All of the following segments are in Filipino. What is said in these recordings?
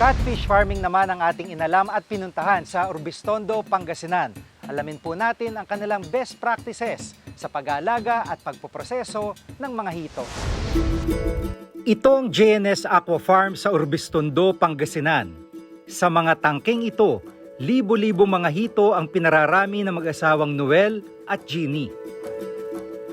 Catfish farming naman ang ating inalam at pinuntahan sa Urbistondo, Pangasinan. Alamin po natin ang kanilang best practices sa pag-aalaga at pagpoproseso ng mga hito. Ito ang JNS Aqua Farm sa Urbistondo, Pangasinan. Sa mga tangking ito, libo-libo mga hito ang pinararami ng mag-asawang Noel at Jeannie.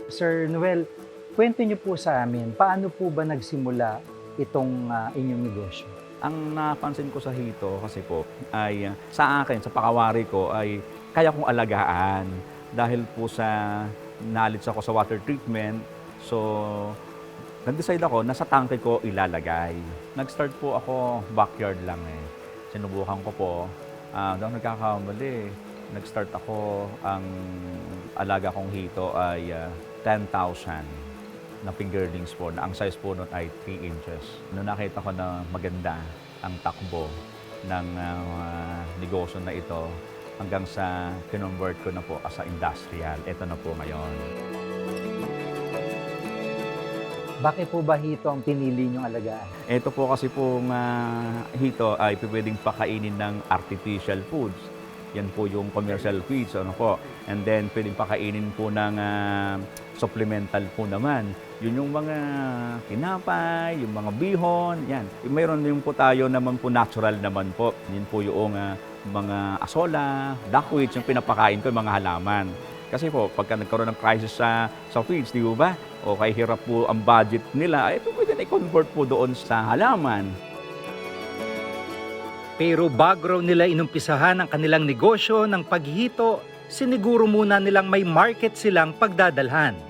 Sir Noel, kwento niyo po sa amin, paano po ba nagsimula itong ah, inyong negosyo? Ang napansin ko sa hito kasi po ay uh, sa akin, sa pakawari ko ay kaya kong alagaan dahil po sa knowledge ako sa water treatment. So, nag-decide ako na sa tangke ko ilalagay. Nag-start po ako backyard lang eh. Sinubukan ko po. Uh, doon nagkakamali. Nag-start ako, ang alaga kong hito ay ah, 10,000 na fingerlings po, na ang size po nun ay 3 inches. Noong nakita ko na maganda ang takbo ng ah, negosyo na ito, hanggang sa kinonvert ko na po as a industrial. Ito na po ngayon. Bakit po ba hito ang pinili niyong alagaan? Ito po kasi pong ah, hito ay pwedeng pakainin ng artificial foods. Yan po yung commercial feeds, ano po. And then pwedeng pakainin po ng ah, supplemental po naman. Yun yung mga tinapay, yung mga bihon, yan. Mayroon din po tayo naman po natural naman po. Yun po yung ah, mga asola, duckweeds, yung pinapakain ko, yung mga halaman. Kasi po, pagka nagkaroon ng crisis sa, sa feeds, di ba? O kaya hirap po ang budget nila, ito pwede na i-convert po doon sa halaman. Pero bago nila inumpisahan ang kanilang negosyo ng paghito, siniguro muna nilang may market silang pagdadalhan.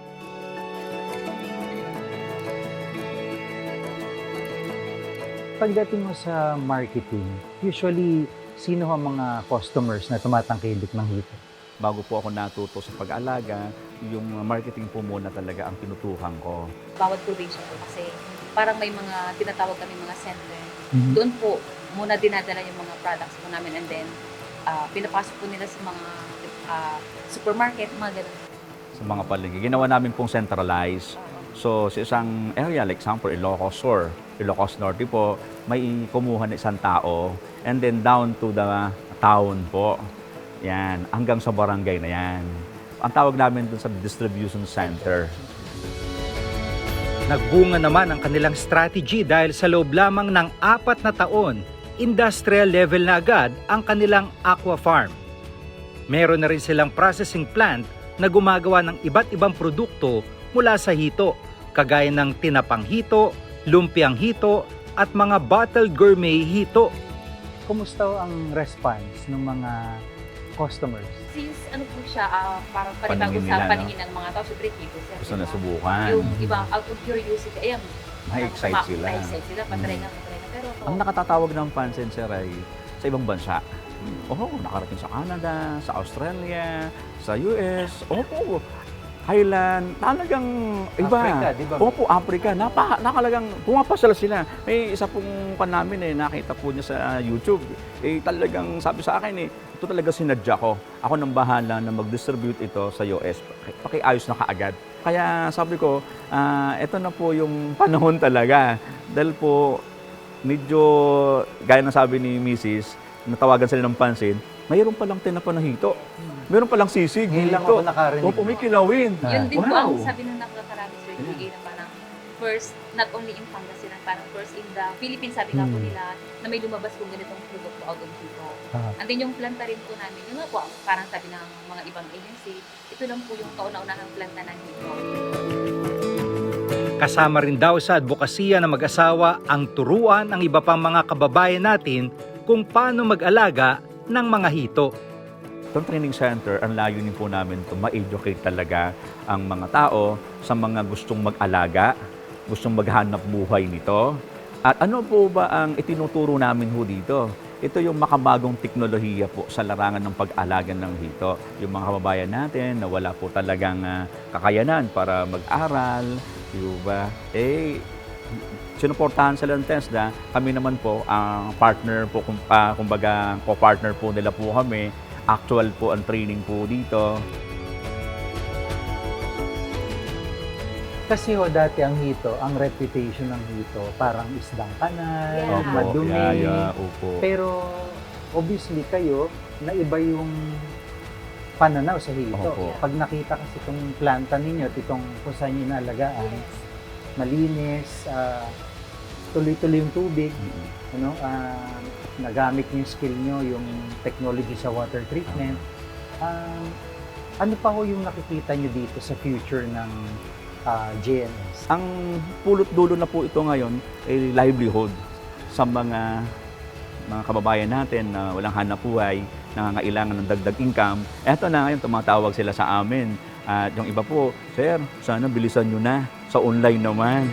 Pagdating mo sa marketing, usually sino ang mga customers na tumatangkilik ng hito? Bago po ako natuto sa pag-alaga, yung marketing po muna talaga ang tinutukan ko. bawat probinsya po kasi parang may mga tinatawag kami mga center. Mhm. Doon po muna dinadala yung mga products po namin and then ah, pinapasok po nila sa mga ah, supermarket, mga ganun. sa mga palengke. Ginawa namin pong centralized. So, sa isang area, like example, Ilocos Sur, Ilocos Norte po, may kumuha na isang tao. And then down to the town po. Yan, hanggang sa barangay na yan. Ang tawag namin dun sa distribution center. Nagbunga naman ang kanilang strategy dahil sa loob lamang ng apat na taon, industrial level na agad ang kanilang aqua farm. Meron na rin silang processing plant na gumagawa ng iba't ibang produkto mula sa hito, kagaya ng tinapang hito, lumpiang hito, at mga bottled gourmet hito. Kumusta ang response ng mga customers? Since ano po siya, ah, parang panibago Paningin sa nila, no? paningin ng mga tao, syempre curious sir. Gusto na subukan. Yung iba, out of curiosity, ayan. Ma-excite ma- sila. Ma-excite sila, patry Mm. na, patry na. Pero Ang nakatatawag ng pansin, sir, ay sa ibang bansa. Oo, nakarating sa Canada, sa Australia, sa US. Opo, Thailand, talagang iba. Africa, di ba? Opo, Africa. Napa, nakalagang pumapasal sila. May isa pong pan namin eh, nakita po niya sa YouTube. Eh, talagang sabi sa akin eh, ito talaga sinadya ko. Ako nang bahala na mag-distribute ito sa US. Paki- Pakiayos na kaagad. Kaya sabi ko, ah, ito na po yung panahon talaga. Dahil po, medyo, gaya ng sabi ni Mrs., natawagan sila ng pansin, mayroon palang tinapa na hito. Mayroon palang sisig Ngayon lang dito. ako nakarinig. Opo, may kilawin. Yun din po ang sabi ng nakakarami Sir Gigi na parang first, not only in Pangasinan, parang first in the Philippines, sabi nga po Hmm. nila, na may lumabas po ganitong produkto of dito. Ah. And then yung planta rin po namin, yun nga po, parang sabi ng mga ibang agency, ito lang po yung kauna-unahang planta ng hito. Kasama rin daw sa advokasya ng mag-asawa ang turuan ng iba pang mga kababayan natin kung paano mag-alaga ng mga hito. Itong training center, ang layunin po namin to ma-educate talaga ang mga tao sa mga gustong mag-alaga, gustong maghanap buhay nito. At ano po ba ang itinuturo namin ho dito? Ito yung makabagong teknolohiya po sa larangan ng pag-alaga ng hito. Yung mga kababayan natin na wala po talagang ah, kakayanan para mag-aral, di ba? Eh, sinuportahan sila ng TESDA. Kami naman po, ang partner po, kum- ah, kumbaga, co-partner po nila po kami. Actual po ang training po dito. Kasi ho, dati ang hito, ang reputation ng hito, parang isdang kanal, Yeah. Opo, madumi. yeah, yeah, opo. Pero, obviously, kayo, naiba yung pananaw sa hito. Opo. Pag nakita kasi itong planta ninyo, at itong kung saan nyo inalagaan, malinis, ah, tuloy-tuloy yung tubig, Mm-mm. ano, ah, nagamit niyo yung skill nyo, yung technology sa water treatment. Um, ano pa ho yung nakikita nyo dito sa future ng JNS? Ang pulot dulo na po ito ngayon ay livelihood sa mga mga kababayan natin na walang hanap buhay, nangangailangan ng dagdag income. Eto na ngayon, tumatawag sila sa amin. At yung iba po, Sir, sana bilisan nyo na sa online naman.